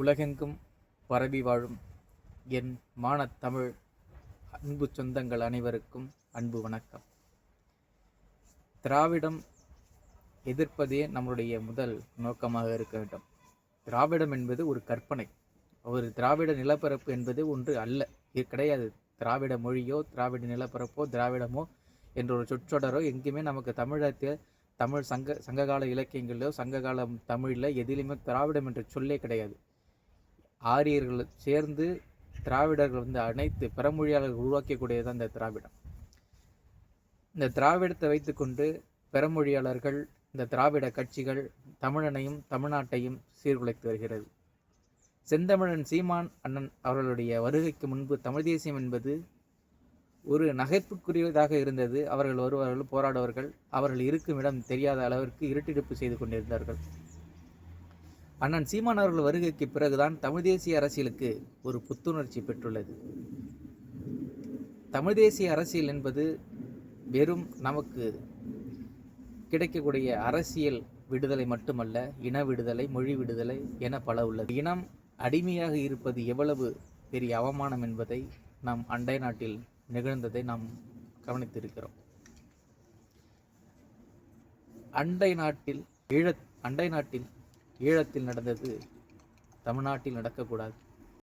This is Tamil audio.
உலகெங்கும் பரவி வாழும் என் மானத்தமிழ் அன்பு சொந்தங்கள் அனைவருக்கும் அன்பு வணக்கம். திராவிடம் எதிர்ப்பதே நம்மளுடைய முதல் நோக்கமாக இருக்க வேண்டும். திராவிடம் என்பது ஒரு கற்பனை. ஒரு திராவிட நிலப்பரப்பு என்பது ஒன்று அல்ல. இது கிடையாது. திராவிட மொழியோ திராவிட நிலப்பரப்போ திராவிடமோ என்ற ஒரு சொற்றொடரோ எங்கேயுமே நமக்கு தமிழகத்தில் தமிழ் சங்க சங்ககால இலக்கியங்களிலோ சங்ககால தமிழில் எதிலுமே திராவிடம் என்ற சொல்லே கிடையாது. ஆரியர்கள் சேர்ந்து திராவிடர்கள் வந்து அனைத்து பிறமொழியாளர்கள் உருவாக்கக்கூடியது இந்த திராவிடம். இந்த திராவிடத்தை வைத்துக்கொண்டு பிறமொழியாளர்கள் இந்த திராவிட கட்சிகள் தமிழனையும் தமிழ்நாட்டையும் சீர்குலைத்து வருகிறது. செந்தமிழன் சீமான் அண்ணன் அவர்களுடைய வருகைக்கு முன்பு தமிழ் தேசியம் என்பது ஒரு நகைப்புக்குரியதாக இருந்தது. அவர்கள் வருவார்கள் போராடுவார்கள். அவர்கள் இருக்கும் இடம் தெரியாத அளவிற்கு இருட்டிடுப்பு செய்து கொண்டிருந்தார்கள். அண்ணன் சீமான் அவர்கள் வருகைக்கு பிறகுதான் தமிழ் தேசிய அரசியலுக்கு ஒரு புத்துணர்ச்சி பெற்றுள்ளது. தமிழ் தேசிய அரசியல் என்பது வெறும் நமக்கு கிடைக்கக்கூடிய அரசியல் விடுதலை மட்டுமல்ல இன விடுதலை மொழி விடுதலை என பல உள்ளது. இனம் அடிமையாக இருப்பது எவ்வளவு பெரிய அவமானம் என்பதை நாம் அண்டை நாட்டில் நிகழ்ந்ததை நாம் கவனித்திருக்கிறோம். அண்டை நாட்டில் ஈழ அண்டை நாட்டில் ஈழத்தில் நடந்தது தமிழ்நாட்டில் நடக்கக்கூடாது.